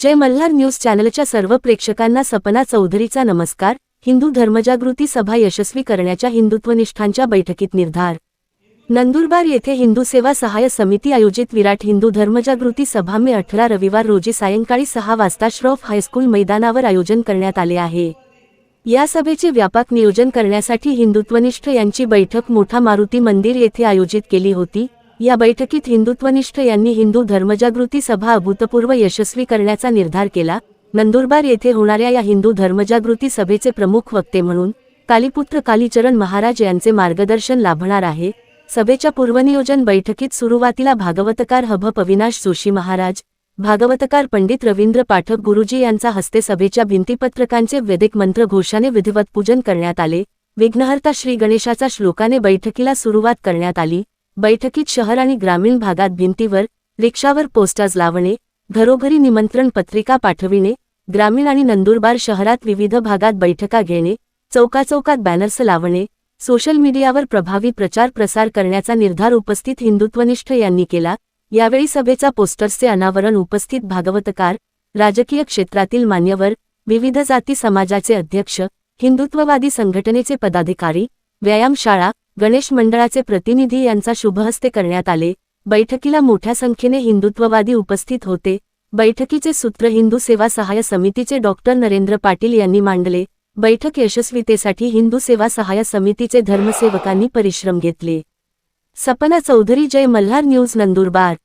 जय Malhar news चॅनलच्या सर्व प्रेक्षकांना सपना चौधरीचा नमस्कार. हिंदू धर्मजागृती सभा यशस्वी करण्याच्या हिंदुत्वनिष्ठांच्या बैठकीत निर्धार. नंदुरबार येथे हिंदू सेवा सहाय्य समिती आयोजित विराट हिंदू धर्मजागृती सभा मे अठरा रविवार रोजी सायंकाळी सहा वाजता श्रॉफ हायस्कूल मैदानावर आयोजन करण्यात आले आहे. या सभेचे व्यापक नियोजन करण्यासाठी हिंदुत्वनिष्ठ यांची बैठक मोठा मारुती मंदिर येथे आयोजित केली होती. या बैठकीत हिंदुत्वनिष्ठ यांनी हिंदू धर्मजागृती सभा अभूतपूर्व यशस्वी करण्याचा निर्धार केला. नंदुरबार येथे होणाऱ्या या हिंदू धर्मजागृती सभेचे प्रमुख वक्ते म्हणून कालीपुत्र कालीचरण महाराज यांचे मार्गदर्शन लाभणार आहे. सभेच्या पूर्वनियोजन बैठकीत सुरुवातीला भागवतकार हभप अविनाश जोशी महाराज भागवतकार पंडित रवींद्र पाठक गुरुजी यांचा हस्ते सभेच्या भिंतीपत्रकांचे वैदिक मंत्र घोषाने विधिवत पूजन करण्यात आले. विघ्नहर्ता श्री गणेशाचा श्लोकाने बैठकीला सुरुवात करण्यात आली. बैठकीत शहर आणि ग्रामीण भागात भिंतीवर रिक्षावर पोस्टर्स लावणे घरोघरी निमंत्रण पत्रिका पाठविणे ग्रामीण आणि नंदुरबार शहरात विविध भागात बैठका घेणे चौकाचौकात बॅनर्स लावणे सोशल मीडियावर प्रभावी प्रचार प्रसार करण्याचा निर्धार उपस्थित हिंदुत्वनिष्ठ यांनी केला. यावेळी सभेचा पोस्टर्सचे अनावरण उपस्थित भागवतकार राजकीय क्षेत्रातील मान्यवर विविध जाती समाजाचे अध्यक्ष हिंदुत्ववादी संघटनेचे पदाधिकारी व्यायामशाळा गणेश मंडळाचे प्रतिनिधी यांचा शुभहस्ते करण्यात आले. बैठकीला मोठ्या संख्येने हिंदुत्ववादी उपस्थित होते. बैठकीचे सूत्र हिंदू सेवा सहाय्य समितीचे डॉक्टर नरेंद्र पाटील यांनी मांडले. बैठक यशस्वीतेसाठी हिंदू सेवा सहाय्य समितीचे धर्मसेवकांनी परिश्रम घेतले. सपना चौधरी जय मल्हार न्यूज नंदुरबार.